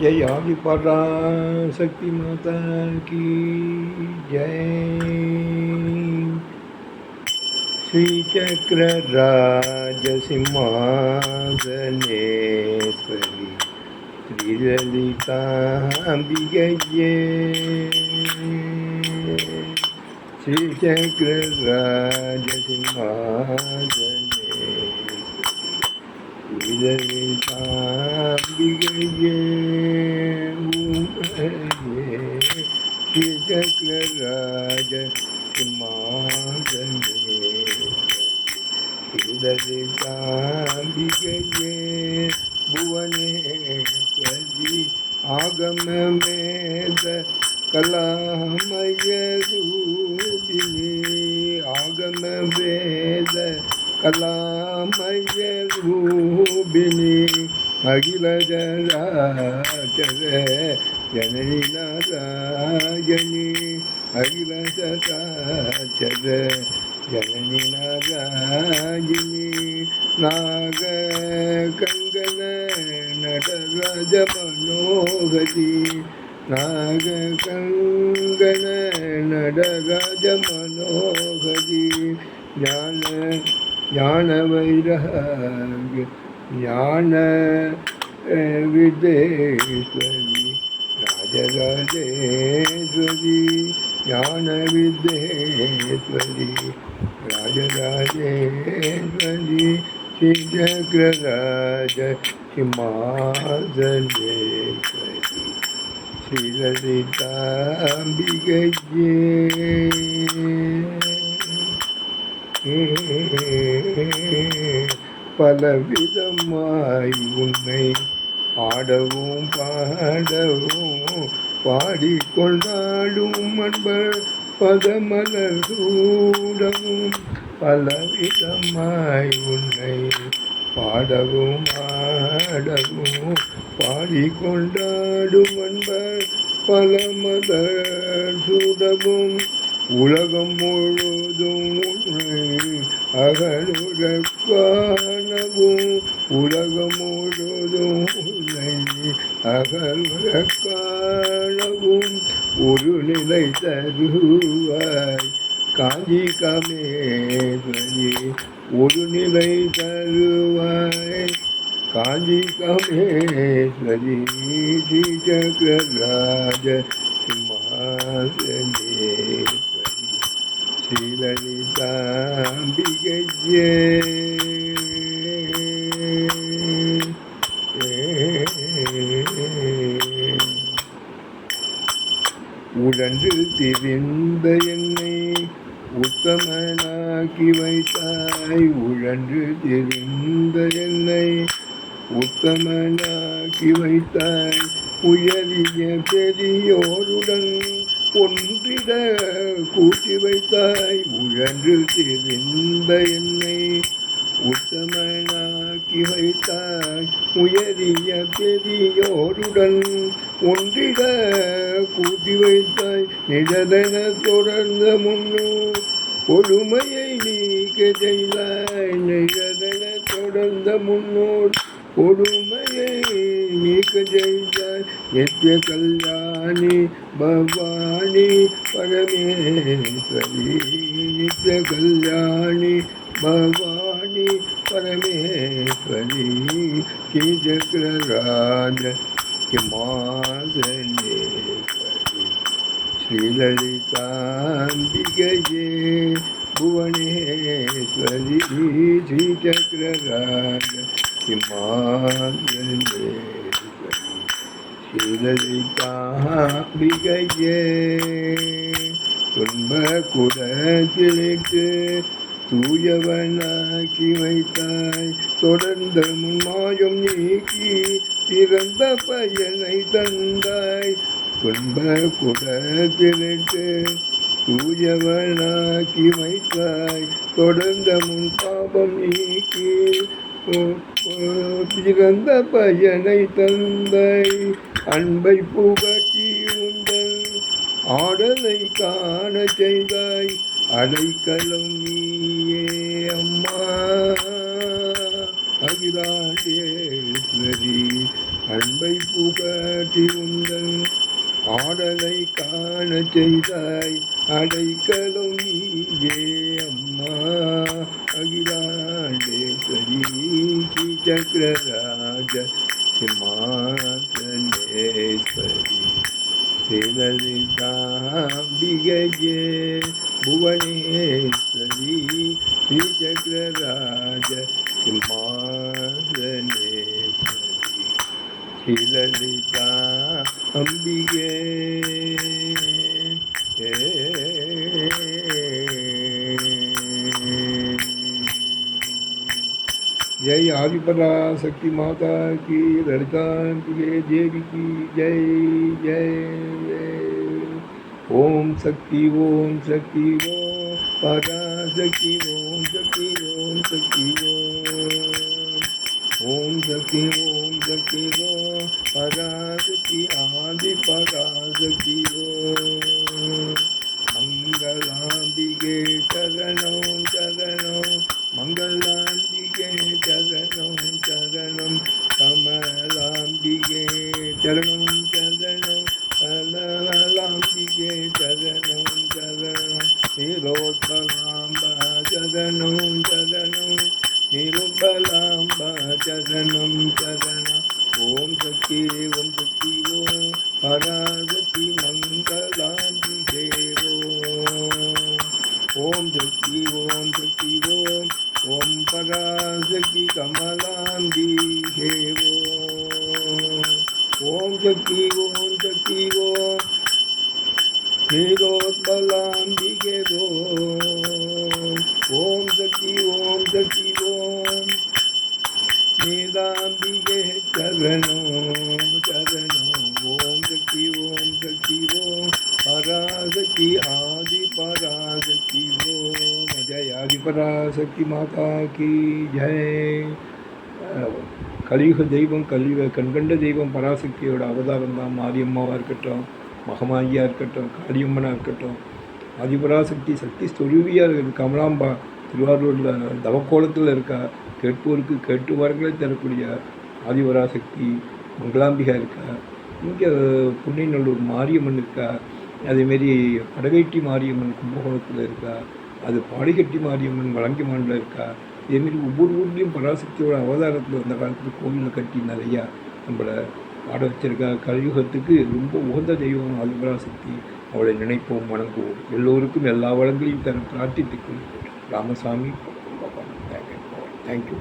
जय आदि जी शक्ति माता की जय। श्री चक्र राज सिंहासनेश्वरी श्री ललिता विजय। श्री चक्र राज सिंहासनेश्वरी श्री ललिता विजय। ஜெயமாதவே இடலிதாம்பிகையே புவனேஸ்வரி ஆகமமேத கலாமய ரூபினி ஆகமவேத கலாமய ரூபினி அகில ஜராச்சரே ஜனனி நாராயணி. அகில சதாச்சரே ஜனனி நாராயணி. நாக கங்கன நடராஜ மனோகதி நாக கங்கன நடராஜ மனோகதி ஞான ஞான வைரக ஞான வித்யேஸ்வரி ராஜராஜேஸ்வரி ஞான வித்யேஸ்வரி ராஜராஜேஸ்வரி ஸ்ரீஜகராஜ சிமாதனேஸ்வரி ஸ்ரீலலிதாம்பிகையே ஏ பலவிதமாய் உன்னை ஆடவும் பாடவும் பாடிக்கொண்டாடும் அன்பர் பதமலர் பலவிதமாய் உன்னை பாடவும் ஆடவும் பாடிக்கொண்டாடும் அன்பர் பலமலர் சூடவும் உலகம் முழுதும் உன்னை காணவும் உலகம் முழுதும் உன்னை அகலுற காணவும் ஒரு நிலை தருவாய். காஞ்சி கமேஸ்வரி ஒரு நிலை தருவாய். காஞ்சி கமேஸ்வரி ஸ்ரீ சக்கரராஜ சிம்மாசனே. ஸ்ரீலலிதாம்பிகையே உடன்று திரிந்த என்னை உத்தமனாக்கி வைத்தாய். உழன்று திரிந்த என்னை உத்தமனாக்கி வைத்தாய். உயரிய பெரியோருடன் ஒன்றிட கூட்டி வைத்தாய். உழன்று தெரிந்த என்னை உத்தமனாக்கி வைத்தாய். உயரிய பெரியோருடன் ஒன்றிட கூட்டி வைத்தாய். நிழலென தொடர்ந்த முன்னு கொடுமையை நீக்க செய்தாய். நிழலென தொடர்ந்த முன்னோர் उडुमये जय जय, नित्य कल्याणी भवानी, परमेश्वरी। नित्य कल्याणी भवानी, परमेश्वरी। की जग्र राज के माधनेश्वरी श्री ललिताम्बिकये भुवनेश्वरी। श्रीचक्रराज சிலதி காபிகையே துன்ப குடத்திலிட்டு தூயவனாக்கி வைத்தாய். தொடர்ந்த முன்மாயம் நீக்கி பிறந்த பயனை தந்தாய். துன்ப குடத்திலிட்டு தூயவனாக்கி வைத்தாய். தொடர்ந்த முன் பாபம் நீக்கி பிறந்த பயனை தந்தை அன்பை புகட்டி உந்தன் ஆடலை காண செய்தாய் அடைக்கலம் நீயே அம்மா. அகிலாண்டேஸ்வரி அன்பை புகட்டி உந்தன் ஆடலை காண செய்தாய் அடைக்கலும் நீயே அம்மா. அகிலாண்டேஸ்வரி ஸ்ரீ சக்கரராஜ சிம்மாசனேஸ்வரி. ஸ்ரீலலிதாம்பிகையே புவனேஸ்வரி. ஸ்ரீ சக்கரராஜ சிம்மாசனேஸ்வரி. ஸ்ரீலலிதா अंबिके जय आदिपदा शक्ति माता की लड़का के देवी की जय जय ओम शक्ति ओम शक्ति ओम पदा शक्ति ओम शक्ति ओम शक्ति ஓம் சக்தி ஓம் சக்தி ஓ பராசக்தி ஆதி பராசக்தி ஓ மங்களாம்பிகே சரணம் சரணம். மங்களாம்பிகே சரணம் சரணம். கமலாம்பிகே சரணம் சரணம். கமலாம்பிகே சரணம் சரணம். ஹிரோத்பகாம்ப சரணம் சரணம். நீலோத்பலாம்பா சரணம் சரணம் ஓம் சக்தி ஓம் சக்தி ஓம் பராசக்தி மங்களாம்பிகே ஓம் ஓம் சக்தி ஓம் சக்தி ஓம் ஓம் பராசக்தி கமலாம்பிகே ஓம் ஓம் சக்தி ஓம் சக்தி ஓம் நீரோத்பலாம்பிகே ஓம் ஓம் சக்தி ஓம் ஓம் நீதாம்பிகே ஓம் சக்தி ஓம் சக்தி ஓம் பராசக்தி ஆதி பராசக்தி ஓம் ஜெய் ஆதி பராசக்தி மாதா கி ஜெய். கலியுக தெய்வம் கலியுக கண்கண்ட தெய்வம் பராசக்தியோட அவதாரம் தான் மாரியம்மாவாக இருக்கட்டும் மகமாயியாக இருக்கட்டும் காளியம்மனாக இருக்கட்டும். ஆதிபராசக்தி சக்தி சொருவியாக இருக்குது கமலாம்பா திருவாரூரில் தவக்கோலத்தில் இருக்கா கேட்போருக்கு கேட்டு வரங்களே தரக்கூடிய ஆதிபராசக்தி மங்களாம்பிகா இருக்கா? இங்கே புன்னைநல்லூர் மாரியம்மன் இருக்கா? அதேமாரி படகைட்டி மாரியம்மன் கும்பகோணத்தில் இருக்கா? அது பாடிகட்டி மாரியம்மன் வலங்கிமானில் இருக்கா? இதேமாரி ஒவ்வொரு ஊர்லேயும் பராசக்தியோட அவதாரத்தில் அந்த காலத்தில் கோவிலில் கட்டி நிறையா நம்மளை பாட வச்சிருக்கா. கலியுகத்துக்கு ரொம்ப உகந்த தெய்வம் ஆதிபராசக்தி அவளை நினைப்போம் வணங்குவோம். எல்லோருக்கும் எல்லா வளங்களையும் தர பிரார்த்தித்துக்கும் ராமசாமி ராமசாமி தேங்க்யூ